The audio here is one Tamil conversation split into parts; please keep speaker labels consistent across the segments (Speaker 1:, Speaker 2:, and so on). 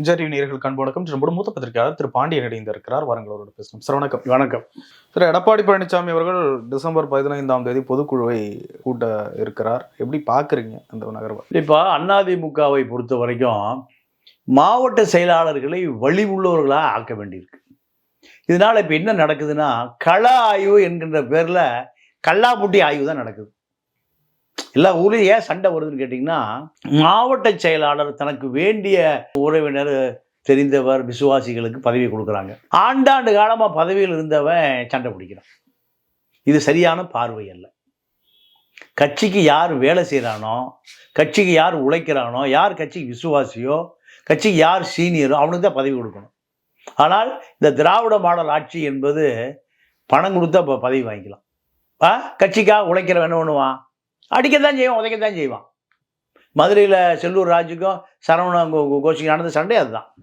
Speaker 1: விஜய் நேயர்கள் கண் வணக்கம். நம்முடைய மூத்த பத்திரிகையாளர் திரு பாண்டியன் இணைந்திருக்கிறார். வாரங்களோடு பேசணும் சார் வணக்கம்.
Speaker 2: வணக்கம்.
Speaker 1: திரு எடப்பாடி பழனிசாமி அவர்கள் டிசம்பர் பதினைந்தாம் தேதி பொதுக்குழுவை கூட்ட இருக்கிறார். எப்படி பாக்குறீங்க அந்த நகர்வை?
Speaker 2: இப்போ அதிமுகவை பொறுத்த வரைக்கும் மாவட்ட செயலாளர்களை வழி உள்ளவர்களாக ஆக்க வேண்டியிருக்கு. இதனால இப்போ என்ன நடக்குதுன்னா கள ஆய்வு என்கின்ற பேரில் கல்லாப்புட்டி ஆய்வு தான் நடக்குது. எல்லா ஊர்லேயும் ஏன் சண்டை வருதுன்னு கேட்டிங்கன்னா மாவட்ட செயலாளர் தனக்கு வேண்டிய உறவினர் தெரிந்தவர் விசுவாசிகளுக்கு பதவி கொடுக்குறாங்க. ஆண்டாண்டு காலமாக பதவியில் இருந்தவன் சண்டை பிடிக்கிறான். இது சரியான பார்வை அல்ல. கட்சிக்கு யார் வேலை செய்கிறானோ கட்சிக்கு யார் உழைக்கிறானோ யார் கட்சிக்கு விசுவாசியோ கட்சிக்கு யார் சீனியரோ அவனுக்கு தான் பதவி கொடுக்கணும். ஆனால் இந்த திராவிட மாடல் ஆட்சி என்பது பணம் கொடுத்தா இப்போ பதவி வாங்கிக்கலாம். ஆ? கட்சிக்காக உழைக்கிறவன் என்ன பண்ணுவான் அடிக்கத்தான் செய்வான் உதைக்கத்தான் செய்வான். மதுரையில் செல்லூர் ராஜுக்கும் சரவண கோஷிக்கு நடந்த சண்டை அதுதான்.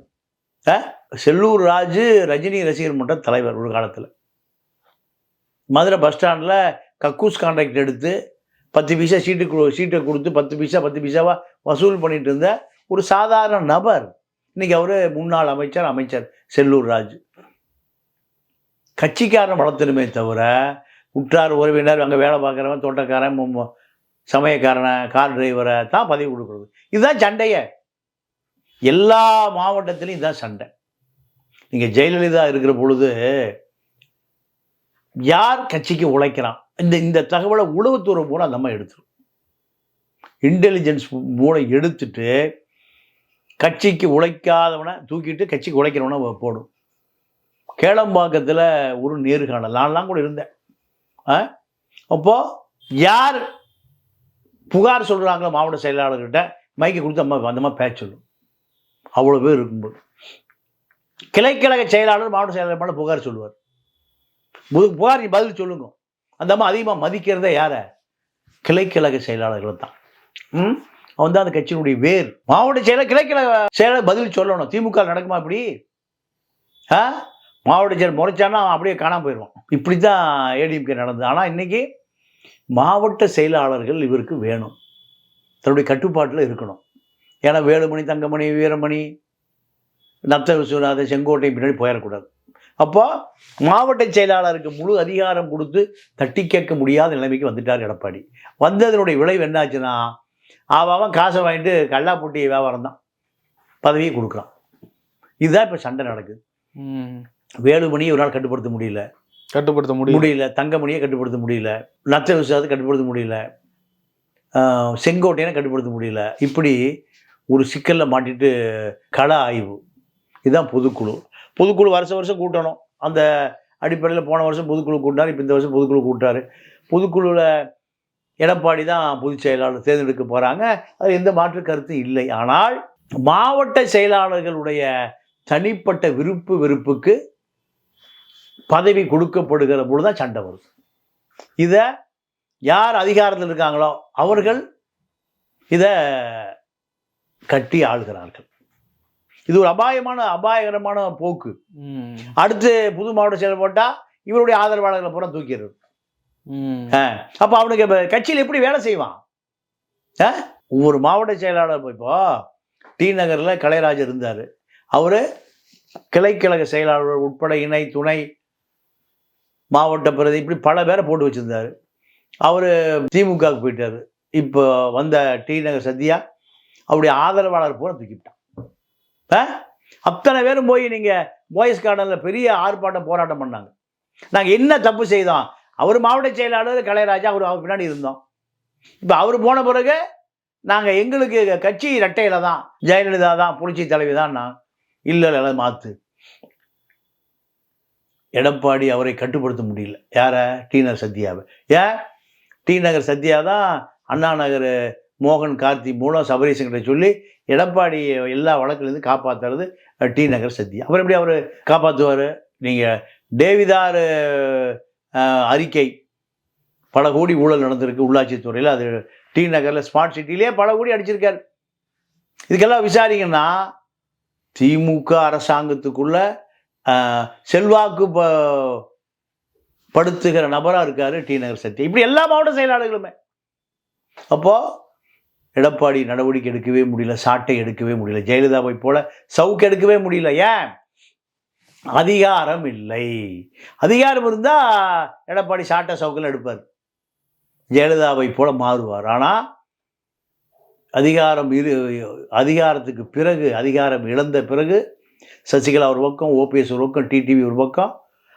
Speaker 2: ஆ? செல்லூர் ராஜு ரஜினி ரசிகர் மன்ற தலைவர் ஒரு காலத்தில். மதுரை பஸ் ஸ்டாண்டில் கக்கூஸ் கான்ட்ராக்ட் எடுத்து பத்து பைசா சீட்டு கு- சீட்டை கொடுத்து பத்து பைசா பத்து பைசாவாக வசூல் பண்ணிட்டு இருந்த ஒரு சாதாரண நபர். இன்னைக்கு அவர் முன்னாள் அமைச்சர் அமைச்சர் செல்லூர் ராஜு. கட்சிக்காரன் வளர்த்தணுமே தவிர உற்றார் உறவினர் அங்கே வேலை பார்க்குறவன் தோட்டக்காரன் சமயக்காரனை கார் டிரைவரை தான் பதவி கொடுக்குறது. இதுதான் சண்டையே. எல்லா மாவட்டத்திலையும் இதுதான் சண்டை. நீங்கள் ஜெயலலிதா இருக்கிற பொழுது யார் கட்சிக்கு உழைக்கிறான்? இந்த இந்த தகவலை உளவுத்துறை மூலம் அந்த அம்மா எடுத்துரும். இன்டெலிஜென்ஸ் மூலம் எடுத்துட்டு கட்சிக்கு உழைக்காதவனை தூக்கிட்டு கட்சிக்கு உழைக்கிறவனை போடும். கேளம்பாக்கத்தில் ஒரு நேர்காணல். நான்லாம் கூட இருந்தேன். ஆ? அப்போ யார் புகார் சொல்கிறாங்களோ மாவட்ட செயலாளர்கிட்ட மைக்கை கொடுத்து அம்மா அந்த மாதிரி பேச்சு சொல்லும் அவ்வளோ பேர் இருக்கும்போது. கிளைக்கழக செயலாளர் மாவட்ட செயலாளர் மேலே புகார் சொல்லுவார். புகார் நீ பதில் சொல்லுங்க. அந்த அம்மா அதிகமாக மதிக்கிறதே யாரை? கிளைக்கழக செயலாளர்களை தான். ம்? அவன் தான் அந்த கட்சியினுடைய வேர். மாவட்ட செயலர் கிளைக்கழக செயலர் பதில் சொல்லணும். திமுக நடக்குமா இப்படி? ஆ? மாவட்ட செயலர் முறைச்சானா அவன் அப்படியே காணாம போயிடுவான். இப்படி தான் ஏடிஎம்கே நடந்தது. ஆனால் இன்றைக்கி மாவட்ட செயலாளர்கள் இவருக்கு வேணும். தன்னுடைய கட்டுப்பாட்டில் இருக்கணும். ஏன்னா வேலுமணி தங்கமணி வீரமணி நத்த விஸ்வநாத செங்கோட்டை பின்னாடி போயிடக்கூடாது அப்போ மாவட்ட செயலாளருக்கு முழு அதிகாரம் கொடுத்து தட்டி கேட்க முடியாத நிலைமைக்கு வந்துட்டார் எடப்பாடி. வந்ததனுடைய விளைவு என்னாச்சுன்னா அவன் காசை வாங்கிட்டு கல்லாப்பூட்டி வியாபாரம் தான். பதவியை கொடுக்குறான். இதுதான் இப்போ சண்டை நடக்குது. வேலுமணி இவரால் கட்டுப்படுத்த முடியல.
Speaker 1: கட்டுப்படுத்த முடியும்
Speaker 2: முடியல தங்கமணியை கட்டுப்படுத்த முடியல நத்த விசுவாசத்தை கட்டுப்படுத்த முடியல ஆஹ் செங்கோட்டையனை கட்டுப்படுத்த முடியல. இப்படி ஒரு சிக்கலில் மாட்டிட்டு கள ஆய்வு. இதுதான் பொதுக்குழு. பொதுக்குழு வருஷம் வருஷம் கூட்டணும். அந்த அடிப்படையில் போன வருஷம் பொதுக்குழு கூட்டினார் இப்போ இந்த வருஷம் பொதுக்குழு கூட்டாரு. பொதுக்குழுவில் எடப்பாடி தான் பொதுச் செயலாளர் தேர்ந்தெடுக்க போகிறாங்க அது எந்த மாற்று கருத்தும் இல்லை. ஆனால் மாவட்ட செயலாளர்களுடைய தனிப்பட்ட விருப்பு வெறுப்புக்கு பதவி கொடுக்கப்படுகிற பொழுது தான் சண்டை வருது இதை யார் அதிகாரத்தில் இருக்காங்களோ அவர்கள் இதை கட்டி ஆளுகிறார்கள் இது ஒரு அபாயமான அபாயகரமான போக்கு. அடுத்து புது மாவட்ட செயலர் போட்டால் இவருடைய ஆதரவாளர்களை பூரா தூக்கிடுறது. அப்போ அவனுக்கு கட்சியில் எப்படி வேலை செய்வான்? ஒவ்வொரு மாவட்ட செயலாளர் இப்போ டி நகரில் கலைராஜ் இருந்தார் அவர் கிளைக்கழக செயலாளர் உட்பட இணை துணை மாவட்ட பிரதி இப்படி பல பேரை போட்டு வச்சிருந்தாரு. அவர் திமுகவுக்கு போயிட்டார். இப்போ வந்த டி நகர் சத்யா அவருடைய ஆதரவாளர் பூரா தூக்கிவிட்டான். அத்தனை பேரும் போய் நீங்கள் பாய்ஸ் கார்டனில் பெரிய ஆர்ப்பாட்டம் போராட்டம் பண்ணாங்க. நாங்கள் என்ன தப்பு செய்தோம்? அவர் மாவட்ட செயலாளர் கலைராஜா அவர் அவர் பின்னாடி இருந்தோம். இப்போ அவர் போன பிறகு நாங்கள் எங்களுக்கு கட்சி ரெட்டையில தான் ஜெயலலிதா தான் புரட்சி தலைவி தான் நான். இல்லை மாற்று எடப்பாடி அவரை கட்டுப்படுத்த முடியல. யாரை? டி நகர் சத்யாவை. ஏன் டி நகர் சத்யா தான் அண்ணா நகர் மோகன் கார்த்தி மூலம் சபரீசங்கிட்ட சொல்லி எடப்பாடி எல்லா வழக்குலேருந்து காப்பாற்றுறது டி நகர் சத்யா. அப்புறம் எப்படி அவர் காப்பாற்றுவார் நீங்கள் டேவிதார் அறிக்கை பல கோடி ஊழல் நடந்திருக்கு உள்ளாட்சித்துறையில் அது டி நகரில் ஸ்மார்ட் சிட்டிலே பல கோடி அடிச்சிருக்காரு. இதுக்கெல்லாம் விசாரிங்கன்னா திமுக அரசாங்கத்துக்குள்ள செல்வாக்கு படுத்துகிற நபராக இருக்கார் டி நகர் சத்யா இப்படி எல்லா மாவட்ட செயலாளர்களுமே. அப்போது எடப்பாடி நடவடிக்கை எடுக்கவே முடியல சாட்டை எடுக்கவே முடியல ஜெயலலிதாவை போல சவுக்கு எடுக்கவே முடியல. ஏன்? அதிகாரம் இல்லை. அதிகாரம் இருந்தால் எடப்பாடி சாட்டை சவுக்கில் எடுப்பார். ஜெயலலிதாவை போல மாறுவார். ஆனால் அதிகாரம் இரு அதிகாரத்துக்கு பிறகு அதிகாரம் இழந்த பிறகு சசிகலா ஒரு பக்கம் ஓபிஎஸ் ஒரு பக்கம் டிடிவி ஒரு பக்கம்.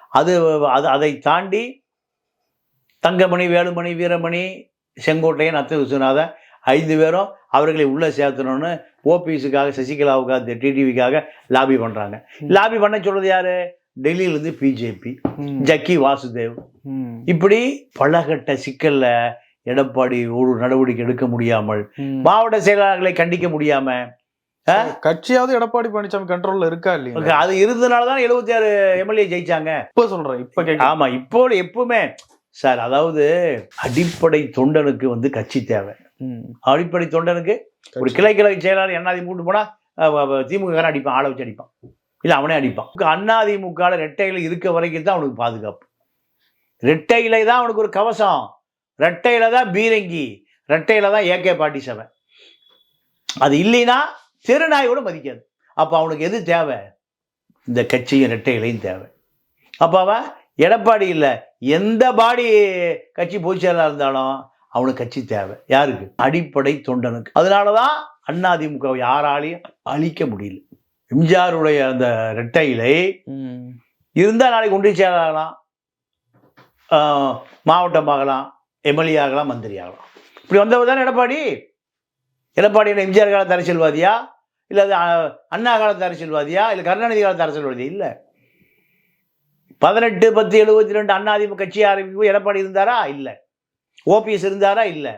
Speaker 2: அது அது அதை தாண்டி தங்கமணி வேலுமணி வீரமணி செங்கோட்டையன் அத்த விஸ்வநாதன் ஐந்து பேரும் அவர்களை உள்ளே சேர்த்தணும்னு ஓபிஎஸ்க்காக சசிகலாவுக்காக டிடிவிக்காக லாபி பண்ணுறாங்க லாபி பண்ண சொல்றது யாரு? டெல்லியிலேருந்து பிஜேபி ஜக்கி வாசுதேவ். இப்படி பலகட்ட சிக்கல்ல எடப்பாடி ஒரு நடவடிக்கை எடுக்க முடியாமல். மாவட்ட செயலாளர்களை கண்டிக்க முடியாம
Speaker 1: கட்சியாவது எடப்பாடி பழனிசாமி கண்ட்ரோல்ல இருக்கா இல்லையா?
Speaker 2: அது இருந்தனால தான் எழுபத்தி ஆறு எம்எல்ஏ ஜெயிச்சாங்க.
Speaker 1: இப்ப சொல்றேன் இப்ப
Speaker 2: ஆமா இப்போ எப்பவுமே சார் அதாவது அடிப்படை தொண்டனுக்கு வந்து கட்சி தேவை. அடிப்படை தொண்டனுக்கு ஒரு கிளை கிளை செயலாளர் எண்ணாதி மூட்டு போனா திமுக அடிப்பான் ஆளை வச்சு அடிப்பான். இல்ல அவனே அடிப்பான். அண்ணாதிமுக ரெட்டையில இருக்க வரைக்கும் தான் அவனுக்கு பாதுகாப்பு. ரெட்டையிலை தான் அவனுக்கு ஒரு கவசம். ரெட்டையில தான் பீரங்கி. ரெட்டையில தான் ஏகே பாட்டி சபை அது இல்லைன்னா தெருநாய் கூட மதிக்காது. அப்போ அவனுக்கு எது தேவை? இந்த கட்சியும் ரெட்டையிலையும் தேவை. அப்போ அவன் எடப்பாடி இல்லை. எந்த பாடி கட்சி பொதுச் செயலாளர் இருந்தாலும் அவனுக்கு கட்சி தேவை. யாருக்கு? அடிப்படை தொண்டனுக்கு. அதனால தான் அதிமுகவை யாராலையும் அழிக்க முடியல. எம்ஜிஆருடைய அந்த ரெட்டையிலை இருந்தால் நாளைக்கு ஒன்றிய செயலாளலாம் ஆஹ், மாவட்டம் ஆகலாம். எம்எல்ஏ ஆகலாம் மந்திரி ஆகலாம். இப்படி வந்தவர் தான் எடப்பாடி? எடப்பாடி எம்ஜிஆர் காலத்து அரசியல்வாதியா இல்லை அது அண்ணா காலத்து அரசியல்வாதியா இல்லை கருணாநிதி காலத்து அரசியல்வாதி இல்லை. பதினெட்டு பத்து எழுபத்தி ரெண்டு அண்ணாதிமுக கட்சி ஆரம்பிக்கும் எடப்பாடி இருந்தாரா? இல்லை. ஓபிஎஸ் இருந்தாரா? இல்லை.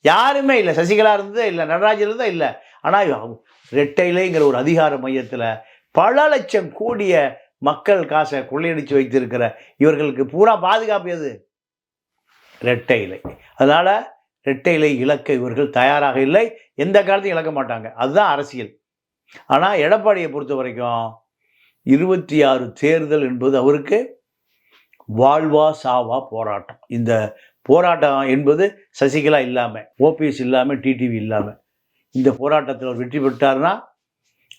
Speaker 2: யாருமே இல்லை. சசிகலா இருந்ததே? இல்லை. நடராஜர் இருந்ததா? இல்லை. ஆனால் ரெட்டையிலேங்கிற ஒரு அதிகார மையத்தில் பல லட்சம் கூடிய மக்கள் காசை கொள்ளையடிச்சு வைத்திருக்கிற இவர்களுக்கு பூரா பாதுகாப்பு எது? ரெட்டை இலை அதனால் ரெட்டை இழக்க இவர்கள் தயாராக இல்லை. எந்த காலத்தையும் இழக்க மாட்டாங்க. அதுதான் அரசியல். ஆனால் எடப்பாடியை பொறுத்த வரைக்கும் இருபத்தி ஆறு தேர்தல் என்பது அவருக்கு வாழ்வா சாவா போராட்டம். இந்த போராட்டம் என்பது சசிகலா இல்லாமல் ஓபிஎஸ் இல்லாமல் டிடிவி இல்லாமல் இந்த போராட்டத்தில் அவர் வெற்றி பெற்றார்னா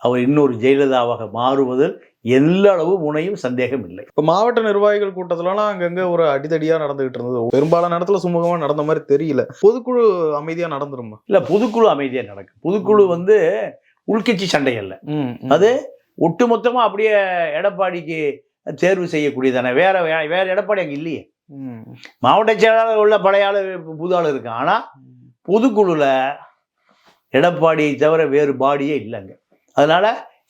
Speaker 2: அவர் இன்னொரு ஜெயலலிதாவாக மாறுவதில் எல்லளவு முனையும் சந்தேகம் இல்லை.
Speaker 1: இப்ப மாவட்ட நிர்வாகிகள் கூட்டத்துலலாம் அங்கங்க ஒரு அடிதடியா நடந்துகிட்டு இருந்தது. பெரும்பாலான இடத்துல சுமூகமா நடந்த மாதிரி தெரியல. பொதுக்குழு அமைதியா நடந்துருமா?
Speaker 2: இல்லை பொதுக்குழு அமைதியாக நடக்கும். பொதுக்குழு வந்து உள்கட்சி சண்டை அல்ல. அது ஒட்டுமொத்தமாக அப்படியே எடப்பாடிக்கு தேர்வு செய்யக்கூடியதானே. வேற வேற எடப்பாடி அங்கே இல்லையே.
Speaker 1: ம்,
Speaker 2: மாவட்ட செயலாளர் உள்ள பழைய ஆளு புது ஆள் இருக்கான். ஆனால் பொதுக்குழுல எடப்பாடியை தவிர வேறு பாடியே இல்லைங்க அதனால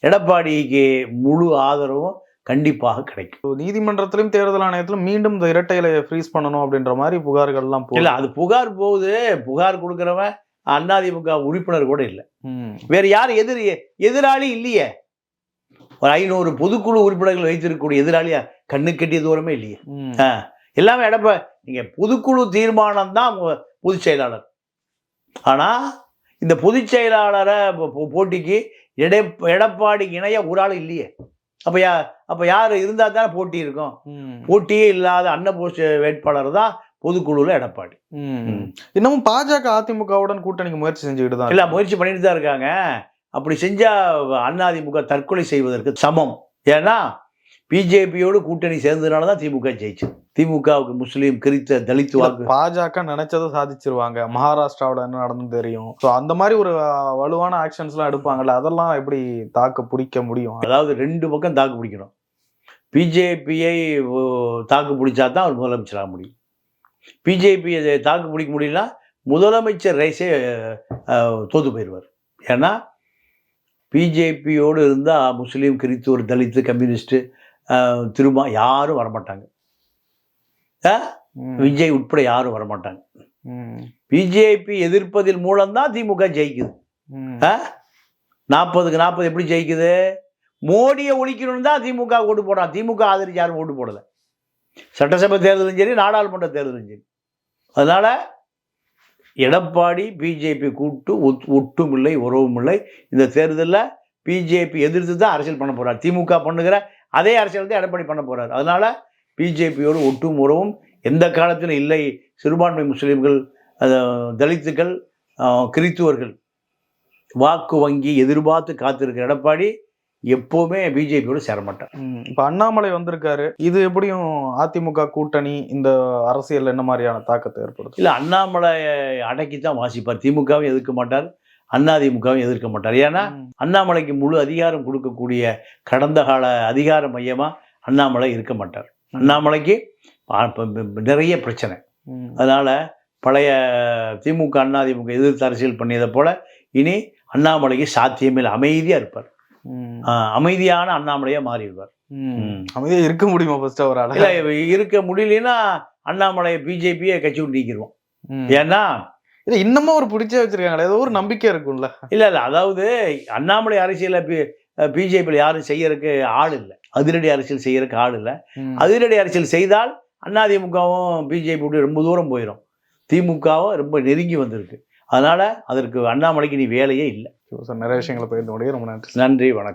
Speaker 2: எடப்பாடிக்கு முழு ஆதரவும் கண்டிப்பாக கிடைக்கும்.
Speaker 1: நீதிமன்றத்திலும் தேர்தல் ஆணையத்திலும் மீண்டும் இந்த இரட்டை இலையை ஃப்ரீஸ் பண்ணணும் அப்படின்ற மாதிரி புகார்கள்லாம்.
Speaker 2: இல்லை அது புகார் போகுது. புகார் கொடுக்குறவன் அதிமுக உறுப்பினர் கூட இல்லை. வேற யார் எதிரி எதிராளி இல்லையே. ஒரு ஐநூறு பொதுக்குழு உறுப்பினர்கள் வைத்திருக்கக்கூடிய எதிராளியா கண்ணு கட்டிய தூரமே இல்லையே. எல்லாமே எடப்ப நீங்க பொதுக்குழு தீர்மானம் தான் பொதுச் செயலாளர். ஆனா இந்த பொதுச் செயலாளரை போட்டிக்கு எடை எடப்பாடி இணைய ஒரு ஆள் இல்லையே. அப்ப யா அப்ப யார் இருந்தா தானே போட்டி இருக்கும். போட்டியே இல்லாத அன்னபோஸ் வேட்பாளர் தான் பொதுக்குழுல எடப்பாடி.
Speaker 1: இன்னமும் பாஜக அதிமுகவுடன் கூட்டணிக்கு முயற்சி செஞ்சுக்கிட்டு தான்
Speaker 2: எல்லாம் முயற்சி பண்ணிட்டு தான் இருக்காங்க. அப்படி செஞ்சா அதிமுக தற்கொலை செய்வதற்கு சமம். ஏன்னா பிஜேபியோடு கூட்டணி சேர்ந்ததுனால தான் திமுக ஜெயிச்சு. திமுகவுக்கு முஸ்லீம் கிறித்த தலித் வாக்கு
Speaker 1: பாஜக நினைச்சதை சாதிச்சிருவாங்க. மகாராஷ்டிராவுல என்ன நடந்து தெரியும். ஸோ அந்த மாதிரி ஒரு வலுவான ஆக்ஷன்ஸ் எல்லாம் எடுப்பாங்கல்ல அதெல்லாம் எப்படி தாக்க பிடிக்க முடியும்?
Speaker 2: அதாவது ரெண்டு பக்கம் தாக்கு பிடிக்கணும். பிஜேபியை தாக்கு பிடிச்சா தான் அவர் முதலமைச்சராக முடியும். பிஜேபியை தாக்கு பிடிக்க முடியலனா முதலமைச்சர் ரேஸே தோத்து போயிடுவார். ஏன்னா பிஜேபியோடு இருந்தால் முஸ்லீம் கிறிஸ்துவர் தலித்து கம்யூனிஸ்ட்டு திரும்ப யாரும் வரமாட்டாங்க. விஜய் உட்பட யாரும் வரமாட்டாங்க. பிஜேபி எதிர்ப்பதில் மூலம்தான் திமுக ஜெயிக்குது. நாற்பதுக்கு நாற்பது எப்படி ஜெயிக்குது? மோடியை ஒழிக்கணும்னு தான் திமுக ஓட்டு போடுறான் திமுக ஆதரிச்சு யாரும் ஓட்டு போடல. சட்டசபை தேர்தலும் சரி நாடாளுமன்ற தேர்தலும் சரி. அதனால எடப்பாடி பிஜேபி கூட்டு ஒட்டும் இல்லை உறவும் இல்லை. இந்த தேர்தலில் பிஜேபி எதிர்த்து தான் அரசியல் பண்ண போறார். திமுக பண்ணுகிற அதே அரசியல் தான் எடப்பாடி பண்ண போறார். அதனால பிஜேபியோடு ஒட்டும் உறவும் எந்த காலத்திலும் இல்லை. சிறுபான்மை முஸ்லீம்கள் தலித்துக்கள் கிறித்துவர்கள் வாக்கு வங்கி எதிர்பார்த்து காத்திருக்கிற எடப்பாடி எப்போவுமே பிஜேபியோட சேரமாட்டார்.
Speaker 1: இப்ப அண்ணாமலை வந்திருக்காரு. இது எப்படியும் அதிமுக கூட்டணி இந்த அரசியல் என்ன மாதிரியான தாக்கத்தை ஏற்படுத்தும்?
Speaker 2: இல்லை அண்ணாமலை அடக்கி தான் வாசிப்பார். திமுகவும் எதிர்க்க மாட்டார். அதிமுகவும் எதிர்க்க மாட்டார் ஏன்னா. அண்ணாமலைக்கு முழு அதிகாரம் கொடுக்கக்கூடிய கடந்த கால அதிகார மையமா அண்ணாமலை இருக்க மாட்டார் அண்ணாமலைக்கு நிறைய பிரச்சனை. அதனால பழைய திமுக அதிமுக எதிர்த்து அரசியல் பண்ணியதை போல இனி அண்ணாமலைக்கு சாத்தியமே இல்லை அமைதியா இருப்பார் அமைதியான அண்ணாமலையா மாறிடுவார்
Speaker 1: ம்.
Speaker 2: ம்.
Speaker 1: அமைதியா இருக்க முடியுமா ஃபர்ஸ்ட் அவரால
Speaker 2: இருக்க முடியலன்னா அண்ணாமலை பிஜேபியை கட்சி விட்டு நீக்கிடுவோம். ஏன்னா
Speaker 1: இது இன்னமும் ஒரு பிடிச்சே வச்சிருக்காங்களே ஏதோ ஒரு நம்பிக்கை இருக்கும்ல.
Speaker 2: இல்ல இல்ல அதாவது அண்ணாமலை அரசியலை பிஜேபியில் யாரும் செய்யறதுக்கு ஆள் இல்லை. அதிரடி அரசியல் செய்யறதுக்கு ஆள் இல்லை. அதிரடி அரசியல் செய்தால் அதிமுகவும் பிஜேபி ரொம்ப தூரம் போயிடும் திமுகவும் ரொம்ப நெருங்கி வந்திருக்கு. அதனால அதற்கு அண்ணாமலைக்கு நீ வேலையே இல்லை.
Speaker 1: நிறைய விஷயங்களை பகிர்ந்து ரொம்ப நன்றி
Speaker 2: நன்றி வணக்கம்.